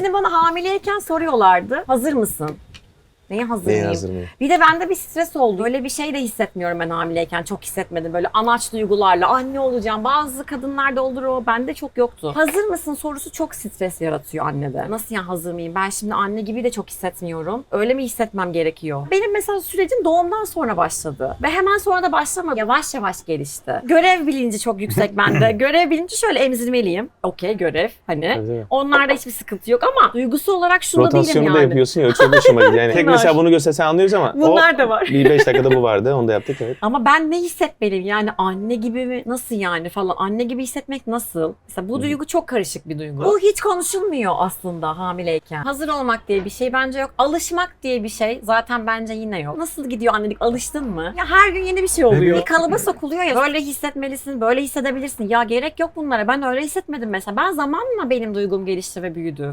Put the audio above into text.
Şimdi bana hamileyken soruyorlardı. Hazır mısın? Neye hazır Neye mıyım? hazır mıyım? Bir de bende bir stres oldu. Öyle bir şey de hissetmiyorum ben hamileyken. Çok hissetmedim. Böyle anaç duygularla anne olacağım. Bazı kadınlarda olur o. Bende çok yoktu. Hazır mısın sorusu çok stres yaratıyor annede. Nasıl yani hazır mıyım? Ben şimdi anne gibi de çok hissetmiyorum. Öyle mi hissetmem gerekiyor? Benim mesela sürecim doğumdan sonra başladı. Ve hemen sonra da başlamadı. Yavaş yavaş gelişti. Görev bilinci çok yüksek bende. görev bilinci şöyle emzirmeliyim. Okey görev hani. Onlarda hiçbir sıkıntı yok ama duygusu olarak değilim Rotasyonu yani. da yapıyorsun ya çok hoşuma gidiyor. Yani tek. Mesela bunu göstersen anlıyoruz ama Bunlar o, da var. bir 5 dakikada bu vardı onu da yaptık evet. Ama ben ne hissetmeliyim? Yani anne gibi mi? Nasıl yani falan? Anne gibi hissetmek nasıl? Mesela bu duygu çok karışık bir duygu. Bu hiç konuşulmuyor aslında hamileyken. Hazır olmak diye bir şey bence yok. Alışmak diye bir şey zaten bence yine yok. Nasıl gidiyor annelik? Alıştın mı? Ya her gün yeni bir şey oluyor. Bir kalıba sokuluyor ya. Böyle hissetmelisin, böyle hissedebilirsin. Ya gerek yok bunlara. Ben öyle hissetmedim mesela. Ben zamanla benim duygum gelişti ve büyüdü.